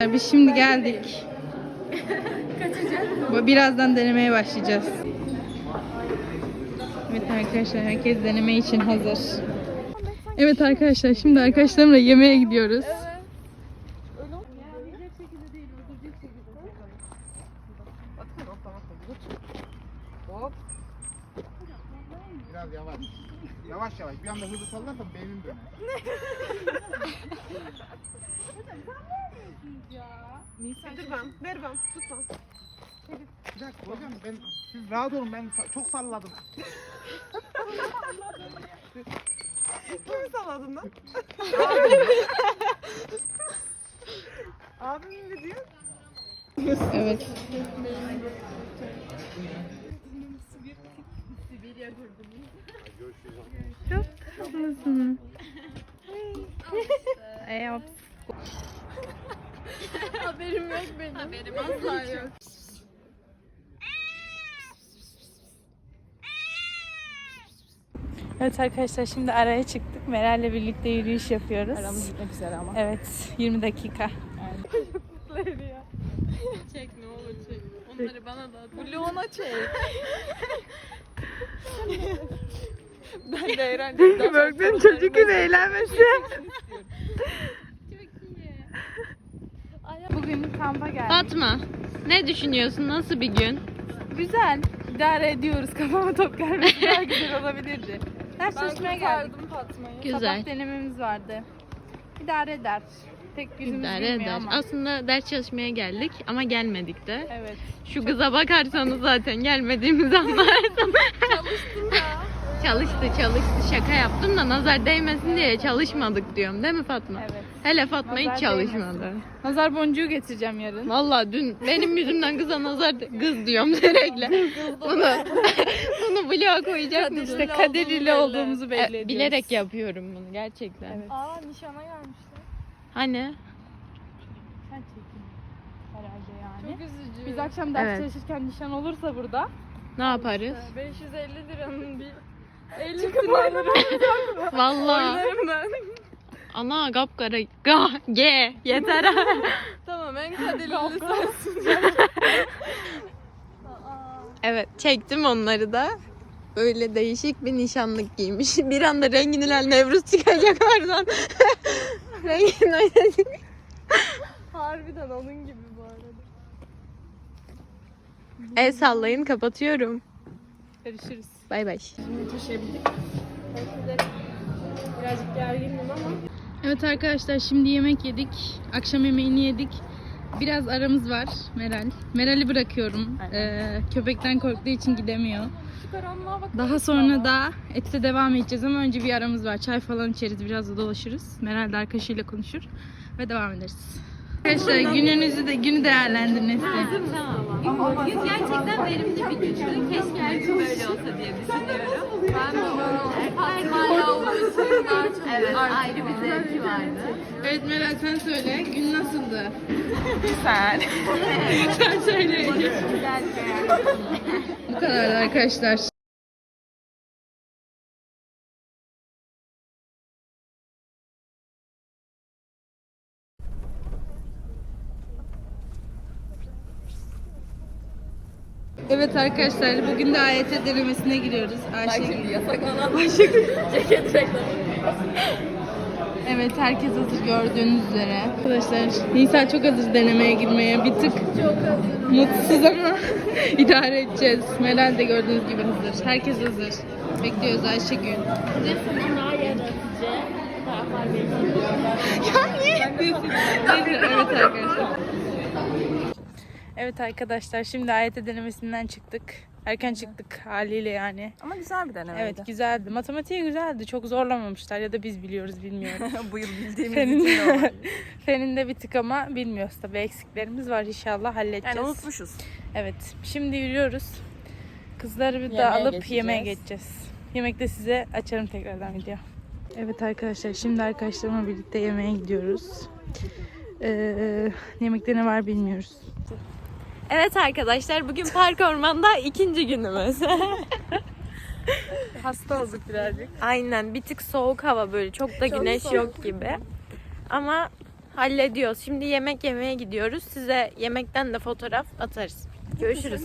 Biz şimdi geldik. Bu Birazdan denemeye başlayacağız. Evet arkadaşlar herkes deneme için hazır. Evet arkadaşlar şimdi arkadaşlarımla yemeğe gidiyoruz. Biraz yavaş. Yavaş yavaş. Bir anda hızlı sallarsan beynin döner. Dur ben. Ver ben. Tut ben. Bir dakika hocam ben siz rahat olun ben sa- çok salladım. Kimi salladın lan? Abim mi diyor? Evet. Çok tatlısın. Evet. Haberim yok benim. Haberim asla yok. Evet arkadaşlar şimdi araya çıktık. Meral'le birlikte yürüyüş yapıyoruz. Aramız gitmek üzere ama. Evet 20 dakika. Çek ne olur çek. Onları bana da at. Vloguna çek. ben de. Börklerin çocuk gibi eğlenmesi. Bugün kampa geldik. Fatma, ne düşünüyorsun? Nasıl bir gün? Güzel. İdare ediyoruz. Kafama top gelmesi daha güzel olabilirdi. Ders çalışmaya geldik. Fatma'yı. Güzel. Sabah denememiz vardı. İdare eder. Pek yüzümüz İdare eder. ama. Aslında ders çalışmaya geldik ama gelmedik de. Evet. Şu kıza bakarsanız zaten gelmediğimizi anlarsınız. Çalıştım ya. çalıştı çalıştı şaka yaptım da nazar değmesin diye çalışmadık diyorum değil mi Fatma? Evet. Hele Fatma hiç Nazar çalışmadı. Nazar boncuğu getireceğim yarın. Vallahi dün benim yüzümden kıza nazar kız diyorum sürekli. bunu bloğa koyacak mısın? İşte kader ile olduğumuzu belli E, ediyoruz. bilerek yapıyorum bunu gerçekten. Evet. Aa nişana gelmişler. Hani? Sen çekin. Herhalde yani. Çok üzücü. Biz akşam ders Evet. çalışırken nişan olursa burada Ne yaparız? 550 liranın bir 50 liranın Vallahi. oylarımdan. Ana kapkara. Ga, G. Yeter tamam en kaderli sensin. evet çektim onları da. Böyle değişik bir nişanlık giymiş. Bir anda Rengin Hilal Nevruz çıkacak oradan. Rengin öyle Harbiden onun gibi bu arada. El sallayın kapatıyorum. görüşürüz. Bay bay. Taşıyabildik. Birazcık gergindim ama. Evet arkadaşlar şimdi yemek yedik. Akşam yemeğini yedik. Biraz aramız var Meral. Meral'i bırakıyorum. Ee, köpekten korktuğu için gidemiyor. Daha sonra da ette devam edeceğiz ama önce bir aramız var. Çay falan içeriz, biraz da dolaşırız. Meral de arkadaşıyla konuşur ve devam ederiz. Arkadaşlar gününüzü de günü değerlendirin Nesli. Bugün gerçekten verimli bir gündü. Keşke her gün böyle olsa diye düşünüyorum. Ben de hala Evet ayrı bir zevki vardı. Evet Meral sen söyle. Gün nasıldı? güzel. sen söyle. Bu kadar arkadaşlar. Evet arkadaşlar bugün de AYT denemesine giriyoruz. Ayşegül. Yasaklanan ceket reklamı. Evet herkes hazır gördüğünüz üzere. Arkadaşlar Nisa çok hazır denemeye girmeye. Bir tık mutsuz ama idare edeceğiz. Meral de gördüğünüz gibi hazır. Herkes hazır. Bekliyoruz Ayşegül. ya niye yapıyorsun? Neyse, evet arkadaşlar. Evet arkadaşlar şimdi AYT denemesinden çıktık. Erken çıktık haliyle yani. Ama güzel bir denemeydi. Evet güzeldi. Matematiği güzeldi. Çok zorlamamışlar ya da biz biliyoruz bilmiyorum. Bu yıl bildiğimiz Fenin, için de olabilir. Fenin de bir tık ama bilmiyoruz tabii eksiklerimiz var inşallah halledeceğiz. Yani unutmuşuz. Evet şimdi yürüyoruz. Kızları bir Yemeğe daha alıp geçeceğiz. yemeğe geçeceğiz. Yemekte size açarım tekrardan video. Evet arkadaşlar şimdi arkadaşlarımla birlikte yemeğe gidiyoruz. Ee, yemekte ne var bilmiyoruz. Evet arkadaşlar bugün Park Orman'da ikinci günümüz. Hasta olduk birazcık. Aynen bir tık soğuk hava böyle çok da güneş yok gibi. Ama hallediyoruz. Şimdi yemek yemeye gidiyoruz. Size yemekten de fotoğraf atarız. Görüşürüz.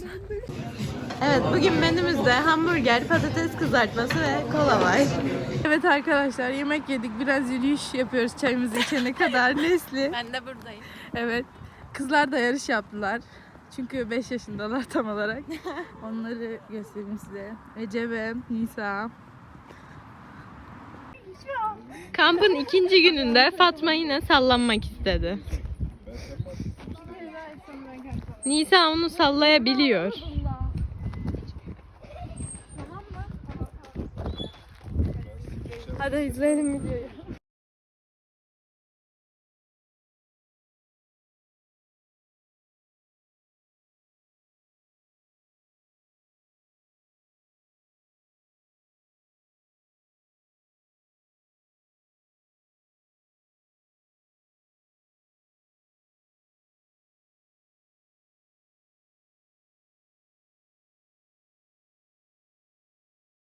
Evet bugün menümüzde hamburger, patates kızartması ve kola var. Evet arkadaşlar yemek yedik. Biraz yürüyüş yapıyoruz çayımızı içene kadar. Nesli. Ben de buradayım. Evet. Kızlar da yarış yaptılar. Çünkü 5 yaşındalar tam olarak. Onları göstereyim size. Ece ve Nisa. Kampın ikinci gününde Fatma yine sallanmak istedi. Nisa onu sallayabiliyor. Hadi izleyelim videoyu.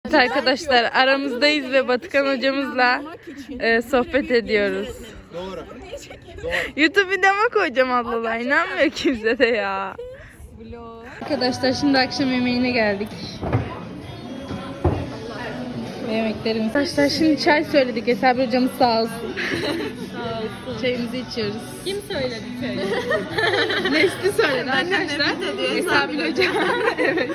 Evet arkadaşlar aramızdayız ve Batıkan hocamızla e, sohbet ediyoruz. Doğru. YouTube videoma koyacağım Allah Allah inanmıyor kimse de ya. Arkadaşlar şimdi akşam yemeğine geldik. Ve yemeklerimiz. Arkadaşlar şimdi çay söyledik Esra hocamız sağ olsun. sağ olsun. Çayımızı içiyoruz. Kim söyledi çayı? Nesli söyledi arkadaşlar. Esra hocam. evet.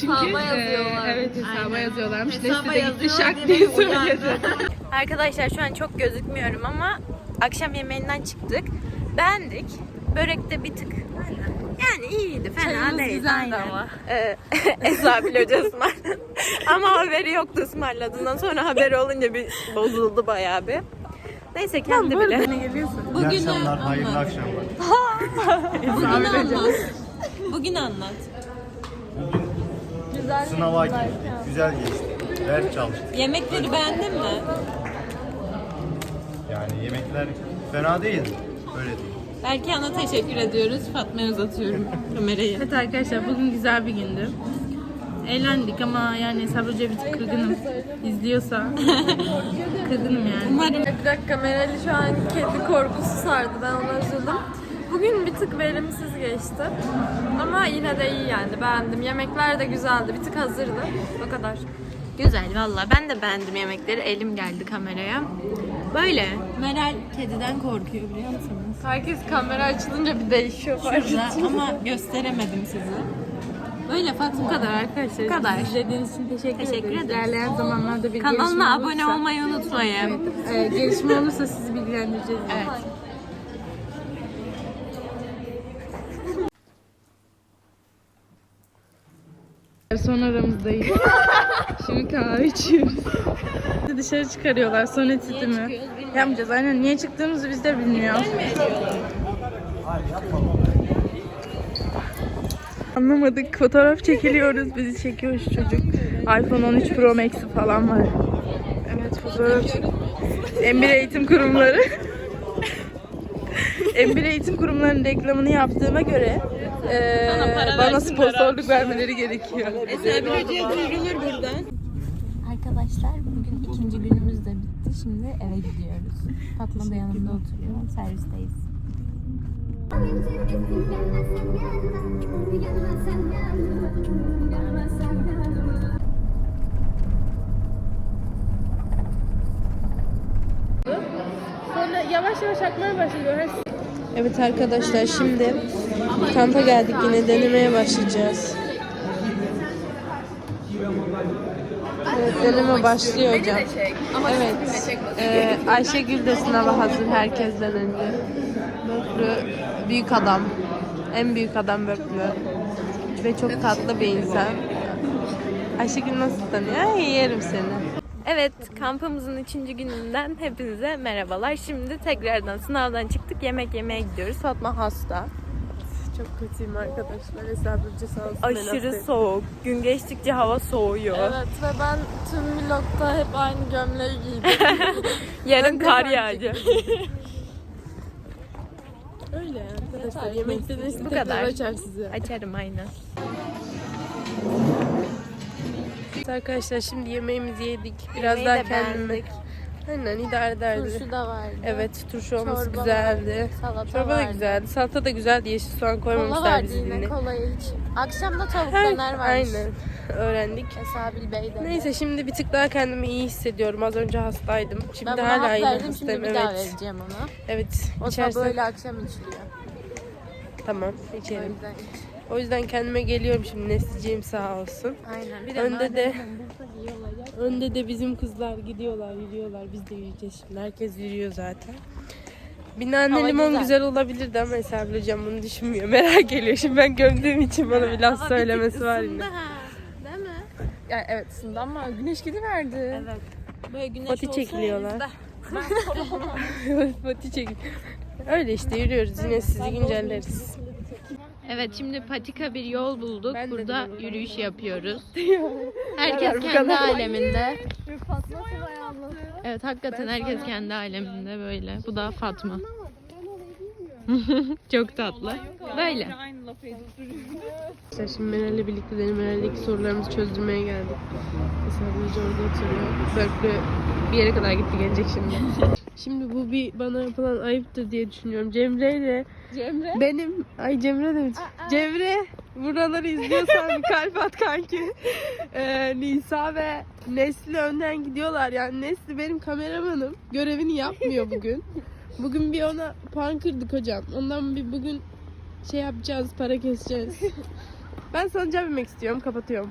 Çünkü, Hesaba e, yazıyorlar. evet hesaba Aynen. yazıyorlarmış. Hesaba de yazıyor, şak diye söyledi. Arkadaşlar şu an çok gözükmüyorum ama akşam yemeğinden çıktık. Beğendik. Börekte bir tık yani iyiydi fena Çayımız değil. güzeldi aynen. ama. Ee, Esra bile hoca ısmarladı. ama haberi yoktu ısmarladığından sonra haberi olunca bir bozuldu bayağı bir. Neyse kendi bile. ne geliyorsun? İyi akşamlar, hayırlı akşamlar. Bugün anlat. Anlat. Sınava girdik, güzel geçti. Ders çalıştık. Yemekleri beğendin mi? Yani yemekler fena değildi. Öyle değil. Belki ana teşekkür ediyoruz. Fatma'ya uzatıyorum kamerayı. Evet arkadaşlar bugün güzel bir gündü. Eğlendik ama yani Sabri Hoca bir tık kırgınım. İzliyorsa kırgınım yani. Umarım Bir dakika Meral'i şu an kedi korkusu sardı. Ben ona üzüldüm. Bugün bir tık verimsiz geçti. Ama yine de iyi yani. Beğendim. Yemekler de güzeldi. Bir tık hazırdı. O kadar. Güzel valla. Ben de beğendim yemekleri. Elim geldi kameraya. Böyle. Meral kediden korkuyor biliyor musunuz? Herkes kamera açılınca bir değişiyor Şurada ama gösteremedim sizi. Böyle Fatma. Bu kadar arkadaşlar. Bu kadar. İzlediğiniz için teşekkür, Teşekkür ederiz. ederiz. İlerleyen zamanlarda bir gelişme Kanalına olursa, abone olmayı unutmayın. e, gelişme olursa sizi bilgilendireceğiz. Evet. Son aramızdayız. Şimdi kahve içiyoruz. Dışarı çıkarıyorlar son etüdümü. Yapmayacağız aynen. Niye çıktığımızı biz de bilmiyoruz. Anlamadık. Fotoğraf çekiliyoruz. Bizi çekiyor şu çocuk. iPhone 13 Pro Max'i falan var. Evet fotoğraf. M1 Eğitim Kurumları. M1 Eğitim Kurumları'nın reklamını yaptığıma göre eee, bana sponsorluk vermeleri gerekiyor. Arkadaşlar bugün ikinci günümüz de bitti. Şimdi eve gidiyoruz. Fatma da yanımda oturuyor. Servisteyiz. Sonra yavaş yavaş akmaya başlıyor. Evet arkadaşlar şimdi kampa geldik yine denemeye başlayacağız. Evet deneme başlıyor hocam. Evet. Ee, Ayşegül de sınava hazır herkesten önce. Böklü büyük adam. En büyük adam Böklü. Ve çok tatlı bir insan. Ayşegül nasıl tanıyor? Ay, yerim seni. Evet, kampımızın üçüncü gününden hepinize merhabalar. Şimdi tekrardan sınavdan çıktık, yemek yemeye gidiyoruz. Fatma hasta. Çok kötüyüm arkadaşlar. Hesabıcı sağ olsun. Aşırı soğuk. Gün geçtikçe hava soğuyor. Evet ve ben tüm vlogda hep aynı gömleği giydim. Yarın kar yağacak. Öyle arkadaşlar. Yemekte de Bu kadar. açar size. Açarım aynen. Arkadaşlar şimdi yemeğimizi yedik. Biraz Yemeği daha beğendik. Aynen idare ederdi. Turşu da vardı. Evet turşu olması Çorba güzeldi. vardı, salata Çorba da vardı. güzeldi. Salata da güzeldi. Yeşil soğan Kola koymamışlar vardı bizi yine. Kolayı hiç. Akşam da tavuk Her- döner varmış. Aynen. Öğrendik. Esabil Bey de. Neyse şimdi bir tık daha kendimi iyi hissediyorum. Az önce hastaydım. Şimdi ben hala verdim hastayım. şimdi bir daha evet. vereceğim ona. Evet. O da içersen- böyle akşam içiliyor. Tamam O içerim. yüzden iç. O yüzden kendime geliyorum şimdi. Nesliciyim sağ olsun. Aynen. Bir de Önde de önde de bizim kızlar gidiyorlar, yürüyorlar. Biz de yürüyeceğiz şimdi. Herkes yürüyor zaten. Binanne Hava limon güzel. güzel. olabilirdi ama Esra hocam bunu düşünmüyor. Merak geliyor. Şimdi ben gömdüğüm için bana bir laf söylemesi var yine. Değil mi? Yani evet ısındı ama güneş gidiverdi. Evet. Böyle güneş Pati çekiliyorlar. Pati çek. Öyle işte yürüyoruz. Yine sizi güncelleriz. Evet şimdi patika bir yol bulduk. Ben Burada yürüyüş yapıyoruz. Herkes kendi aleminde. Fatma. Evet hakikaten herkes kendi aleminde böyle. Bu da Fatma. Çok tatlı. Böyle. İşte şimdi Meral'le birlikte de Meral'deki sorularımızı çözdürmeye geldik. Mesela Hoca orada oturuyor. Berklü bir yere kadar gitti gelecek şimdi. Şimdi bu bir bana yapılan ayıptır diye düşünüyorum. Cemre ile Cemre. benim ay Cemre demiş. Cemre buraları izliyorsan bir kalp at kanki. Ee, Nisa ve Nesli önden gidiyorlar. Yani Nesli benim kameramanım. Görevini yapmıyor bugün. Bugün bir ona puan kırdık hocam. Ondan bir bugün şey yapacağız, para keseceğiz. ben sancağı binmek istiyorum, kapatıyorum.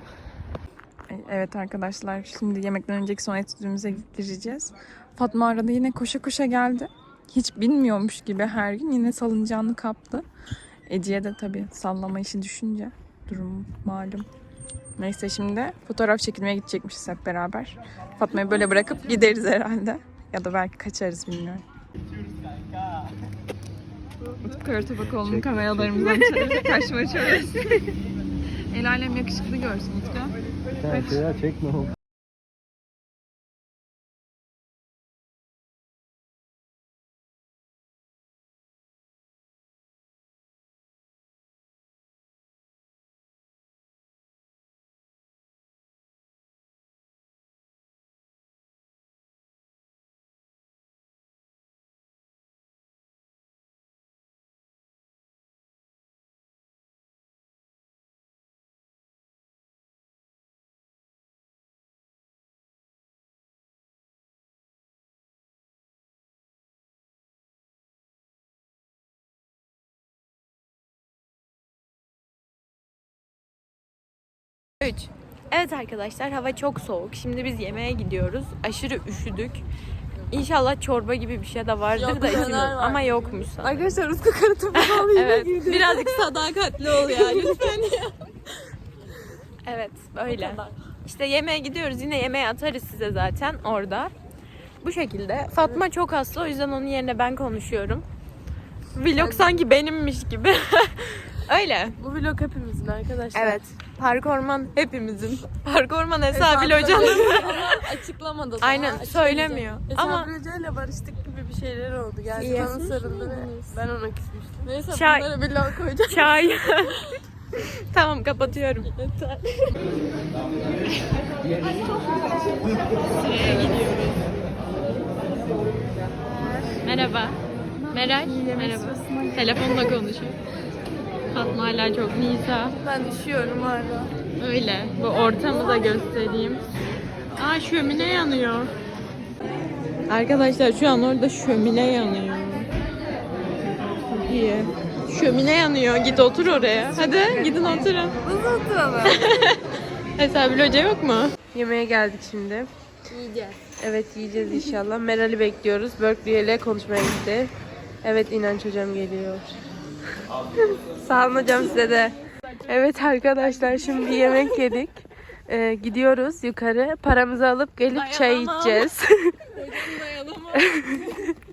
Evet arkadaşlar şimdi yemekten önceki son etüdümüze gireceğiz. Fatma arada yine koşa koşa geldi. Hiç bilmiyormuş gibi her gün yine salıncağını kaptı. Ece'ye de tabii sallama işi düşünce durum malum. Neyse şimdi fotoğraf çekilmeye gidecekmişiz hep beraber. Fatma'yı böyle bırakıp gideriz herhalde. Ya da belki kaçarız bilmiyorum. Utku Karatabakoğlu'nun kameralarımızdan kaçma çaresi. El alem yakışıklı görsün Utku. Perfect. Yeah, check no. Evet arkadaşlar hava çok soğuk. Şimdi biz yemeğe gidiyoruz. Aşırı üşüdük. İnşallah çorba gibi bir şey de vardır Yok, da içimiz. var. Ama yokmuş sanırım. Arkadaşlar Utku Karatabakoğlu Evet. Birazcık sadakatli ol ya lütfen. Evet böyle. İşte yemeğe gidiyoruz. Yine yemeğe atarız size zaten orada. Bu şekilde. Fatma çok hasta o yüzden onun yerine ben konuşuyorum. Vlog sanki benimmiş gibi. Öyle. Bu vlog hepimizin arkadaşlar. Evet. Park Orman hepimizin. Park Orman Esabil Hoca'nın. Açıklamadı daha. Aynen söylemiyor. Ama Ama ile barıştık gibi bir şeyler oldu. Geldi İyi. bana sarıldı ve ben ona küsmüştüm. Neyse Çay. bunlara bir log koyacağım. çay. tamam kapatıyorum. Merhaba. Meral. Merhaba. Telefonla konuşuyor. Fatma hala çok Nisa. Ben üşüyorum hala. Öyle. Bu ortamı da göstereyim. Aa şömine yanıyor. Arkadaşlar şu an orada şömine yanıyor. Çok iyi. Şömine yanıyor. Git otur oraya. Hadi gidin oturun. Nasıl oturalım? Hesabı hoca yok mu? Yemeğe geldik şimdi. Yiyeceğiz. Evet yiyeceğiz inşallah. Meral'i bekliyoruz. Berkeley ile konuşmaya gitti. Evet İnanç hocam geliyor. Sağ olun hocam size de. Evet arkadaşlar şimdi yemek yedik. Ee, gidiyoruz yukarı. Paramızı alıp gelip çay içeceğiz.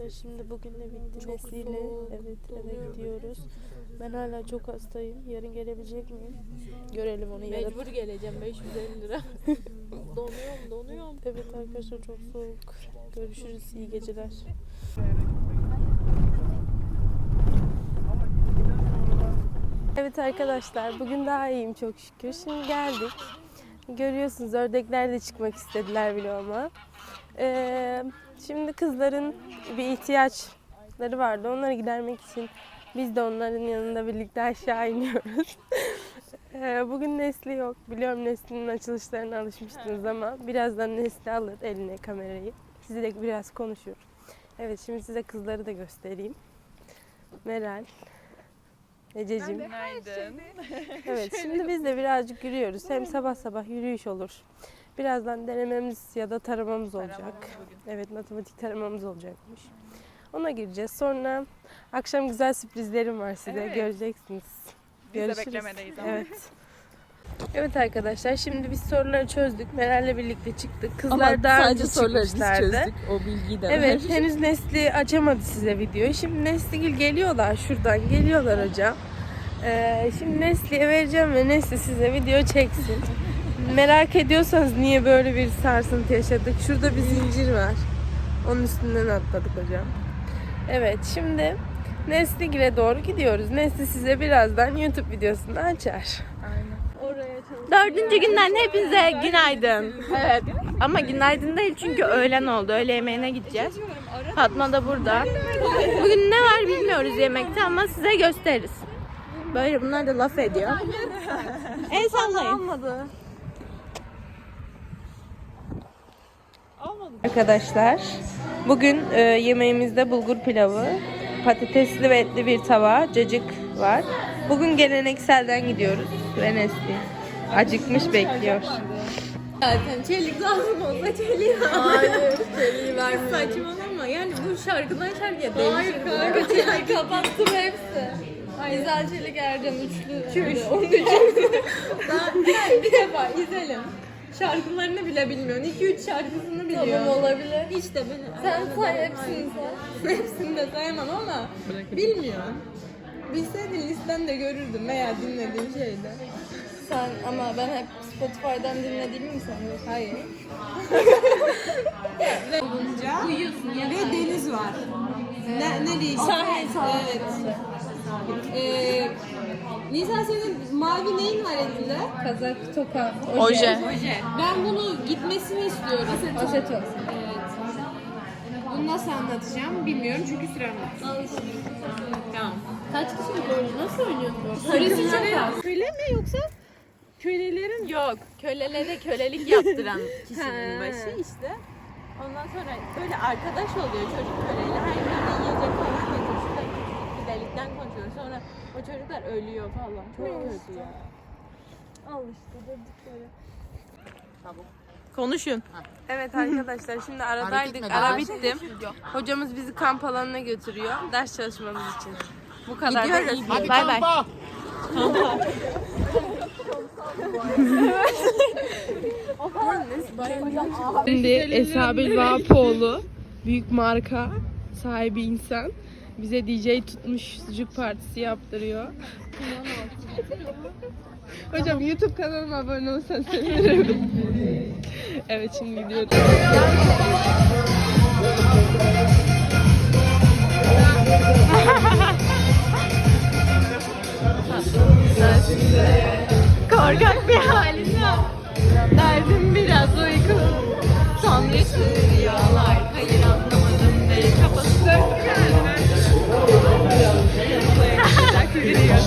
Arkadaşlar şimdi bugün de bitti Nesli'yle evet eve gidiyoruz. Ben hala çok hastayım. Yarın gelebilecek miyim? Görelim onu yarın. Mecbur geleceğim 550 lira. donuyorum donuyorum. Evet arkadaşlar çok soğuk. Görüşürüz. iyi geceler. Evet arkadaşlar bugün daha iyiyim çok şükür. Şimdi geldik. Görüyorsunuz ördekler de çıkmak istediler bile ama. Ee, şimdi kızların bir ihtiyaçları vardı. Onları gidermek için biz de onların yanında birlikte aşağı iniyoruz. Ee, bugün Nesli yok. Biliyorum Nesli'nin açılışlarına alışmıştınız ama birazdan Nesli alır eline kamerayı. Sizinle biraz konuşur. Evet şimdi size kızları da göstereyim. Meral, Ececiğim. Evet şimdi biz de birazcık yürüyoruz. Hem sabah sabah yürüyüş olur. Birazdan denememiz ya da taramamız olacak. Evet matematik taramamız olacakmış. Ona gireceğiz. Sonra akşam güzel sürprizlerim var size. Evet. Göreceksiniz. Biz de Görüşürüz. beklemedeyiz ama. Evet. Evet arkadaşlar şimdi biz soruları çözdük. Meral'le birlikte çıktık. Kızlar Ama daha sadece önce soruları biz çözdük. O bilgiyi de Evet ver. henüz Nesli açamadı size videoyu. Şimdi Nesligil geliyorlar şuradan geliyorlar hocam. Ee, şimdi Nesli'ye vereceğim ve Nesli size video çeksin. Merak ediyorsanız niye böyle bir sarsıntı yaşadık. Şurada bir zincir var. Onun üstünden atladık hocam. Evet şimdi Nesligil'e doğru gidiyoruz. Nesli size birazdan YouTube videosunu açar. Dördüncü günden hepinize günaydın. Evet. Ama günaydın değil çünkü öğlen oldu. Öğle yemeğine gideceğiz. Fatma da burada. Bugün ne var bilmiyoruz yemekte ama size gösteririz. Böyle bunlar da laf ediyor. El sallayın. Arkadaşlar bugün e, yemeğimizde bulgur pilavı, patatesli ve etli bir tava, cacık var. Bugün gelenekselden gidiyoruz ve Nesli acıkmış bekliyor. Zaten çelik lazım olsa çeliği Hayır çeliği vermiyorum. Saçmalama yani bu şarkıdan şarkıya değişir. Hayır kanka çelik kapattım hepsi. Güzel çelik Ercan üçlü. Üçlü. Onun üçlü. Daha gel bir defa izleyelim. Şarkılarını bile bilmiyorsun. 2-3 şarkısını biliyorsun. Tamam olabilir. Hiç de beni. Sen say hepsini say. hepsini de sayamam ama bilmiyorsun. Bilseydin listende görürdüm veya dinlediğin şeyde. Sen ama ben hep Spotify'dan dinlediğimi mi sanıyorsun? Hayır. Ve deniz var. Ne, ne diyeyim? Sahil, sahil. Evet. Ee, Nisan senin mavi neyin var elinde? Kazak, toka, Oje. Ben bunu gitmesini istiyorum. aseton. Evet. Bunu nasıl anlatacağım bilmiyorum çünkü sürem var. Tamam. Kaç kişi böyle? Nasıl oynuyorsun? Süresi çok Köle mi yoksa? Kölelerin yok. Kölelere kölelik yaptıran kişinin başı işte. Ondan sonra böyle arkadaş oluyor çocuk köleyle. Her gün yiyecek falan küçük bir delikten konuşuyor. Sonra o çocuklar ölüyor falan. Çok kötü ya. Al işte dedikleri. Konuşun. Evet arkadaşlar şimdi aradaydık. Ara Daha bitti. Hocamız bizi kamp alanına götürüyor ders çalışmamız için. Bu kadar da iyi bir Hadi Bay bay. Şimdi Esabil Vapoğlu büyük marka sahibi insan bize DJ tutmuş sucuk partisi yaptırıyor. Hocam YouTube kanalıma abone olsan sevinirim. evet şimdi gidiyoruz. Korkak bir halim yok. Derdim biraz uyku. Son rüyalar. Hayır Hocam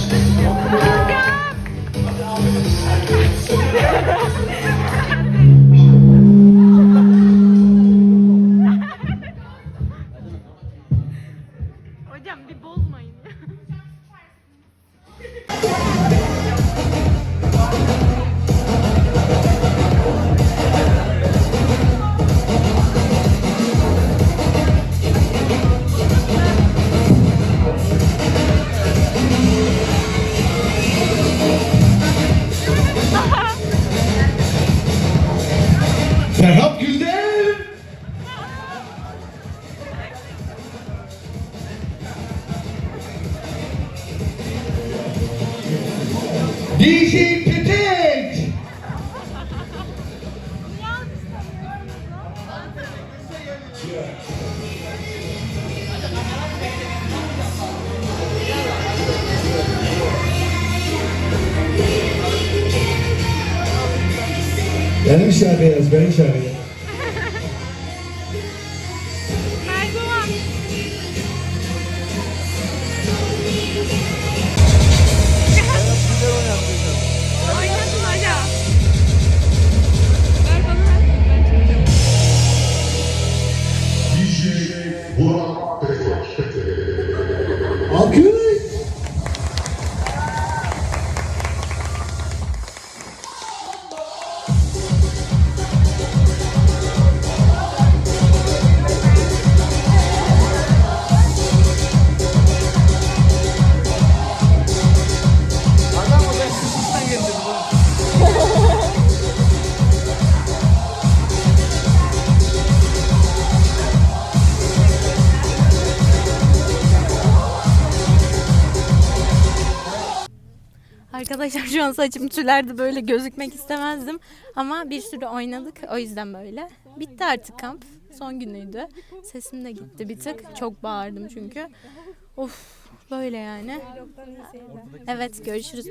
Chavez, Benny Chavez. Arkadaşlar şu an saçım tülerdi böyle gözükmek istemezdim. Ama bir sürü oynadık o yüzden böyle. Bitti artık kamp. Son günüydü. Sesim de gitti bir tık. Çok bağırdım çünkü. Of böyle yani. Evet görüşürüz.